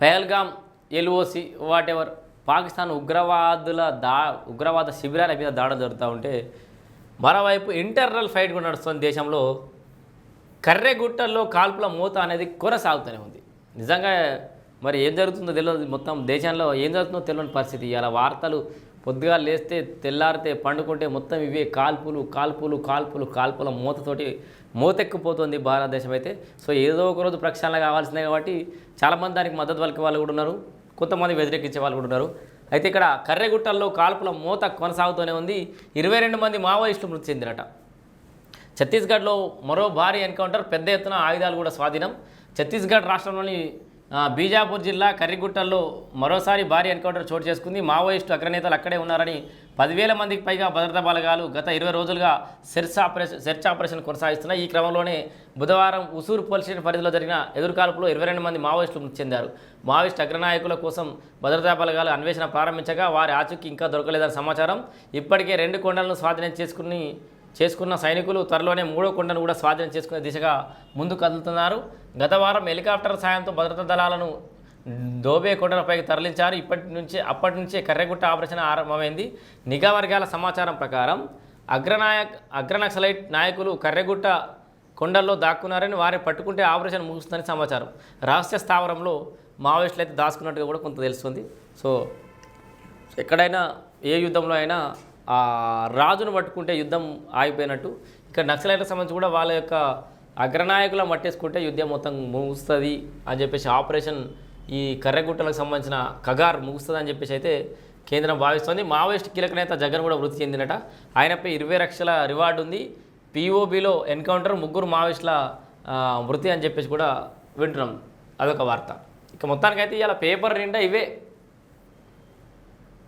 Pahalgam LOC whatever Pakistan ఉగ్రవాదుల దా ఉగ్రవాద శిబిరాల మీద దాడ జరుగుతూ ఉంటే మరోవైపు ఇంటర్నల్ ఫైట్ కూడా నడుస్తుంది దేశంలో. కర్రెగుట్టల్లో కాల్పుల మూత అనేది కొనసాగుతూనే ఉంది. నిజంగా మరి ఏం జరుగుతుందో తెలియదు మొత్తం దేశంలో ఏం జరుగుతుందో తెలియని పరిస్థితి. ఇలా వార్తలు పొద్దుగా లేస్తే తెల్లారితే పండుకుంటే మొత్తం ఇవే కాల్పులు కాల్పులు కాల్పులు కాల్పుల మూతతోటి మూతెక్కిపోతుంది భారతదేశం అయితే. సో ఏదో ఒక రోజు ప్రక్షాళన కావాల్సిందే కాబట్టి చాలామంది దానికి మద్దతు పలికే వాళ్ళు కూడా ఉన్నారు. కొంతమంది వ్యతిరేకించే వాళ్ళు కూడా ఉన్నారు. అయితే ఇక్కడ కర్రెగుట్టల్లో కాల్పుల మూత కొనసాగుతూనే ఉంది. ఇరవై రెండు మంది మావోయిస్టులు మృతి చెందినట ఛత్తీస్గఢ్లో మరో భారీ ఎన్కౌంటర్ పెద్ద ఎత్తున ఆయుధాలు కూడా స్వాధీనం. ఛత్తీస్గఢ్ రాష్ట్రంలోని బీజాపూర్ జిల్లా కర్రిగుట్టల్లో మరోసారి భారీ ఎన్కౌంటర్ చోటు చేసుకుంది. మావోయిస్టు అగ్రనేతలు అక్కడే ఉన్నారని పదివేల మందికి పైగా భద్రతా బలగాలు గత ఇరవై రోజులుగా సెర్చ్ ఆపరేషన్ సెర్చ్ ఆపరేషన్ కొనసాగిస్తున్నాయి. ఈ క్రమంలోనే బుధవారం ఉసూరు పోలీస్ స్టేషన్ పరిధిలో జరిగిన ఎదురుకాల్పులో ఇరవై రెండు మంది మావోయిస్టులు మృతి చెందారు. మావోయిస్టు అగ్రనాయకుల కోసం భద్రతా బలగాలు అన్వేషణ ప్రారంభించగా వారి ఆచూకీ ఇంకా దొరకలేదని సమాచారం. ఇప్పటికే రెండు కొండలను స్వాధీనం చేసుకుని చేసుకున్న సైనికులు త్వరలోనే మూడో కొండను కూడా స్వాధీనం చేసుకునే దిశగా ముందు కదులుతున్నారు. గత వారం హెలికాప్టర్ సాయంతో భద్రతా దళాలను దోబే కొండలపైకి తరలించారు. ఇప్పటి నుంచే అప్పటి నుంచే కర్రెగుట్ట ఆపరేషన్ ఆరంభమైంది. నిఘా వర్గాల సమాచారం ప్రకారం అగ్రనాయక్ అగ్రనక్సలైట్ నాయకులు కర్రెగుట్ట కొండల్లో దాక్కున్నారని వారిని పట్టుకుంటే ఆపరేషన్ ముగుస్తుందని సమాచారం. రహస్య స్థావరంలో మావోయిస్టులు అయితే దాచుకున్నట్టుగా కూడా కొంత తెలుస్తుంది. సో ఎక్కడైనా ఏ యుద్ధంలో అయినా రాజును పట్టుకుంటే యుద్ధం ఆగిపోయినట్టు. ఇక్కడ నక్సలైట్లకు సంబంధించి కూడా వాళ్ళ యొక్క అగ్రనాయకుల మట్టేసుకుంటే యుద్ధం మొత్తం ముగుస్తుంది అని చెప్పేసి ఆపరేషన్ ఈ కర్రగుట్టలకు సంబంధించిన కగార్ ముగుస్తుంది అని చెప్పేసి అయితే కేంద్రం భావిస్తోంది. మావోయిస్ట్ కీలక నేత జగన్ కూడా వృత్తి చెందినట ఆయనపై ఇరవై లక్షల రివార్డు ఉంది. పీఓబీలో ఎన్కౌంటర్ ముగ్గురు మావోయిస్టుల వృత్తి అని చెప్పేసి కూడా వింటున్నాం. అదొక వార్త. ఇక మొత్తానికైతే ఇలా పేపర్ నిండా ఇవే.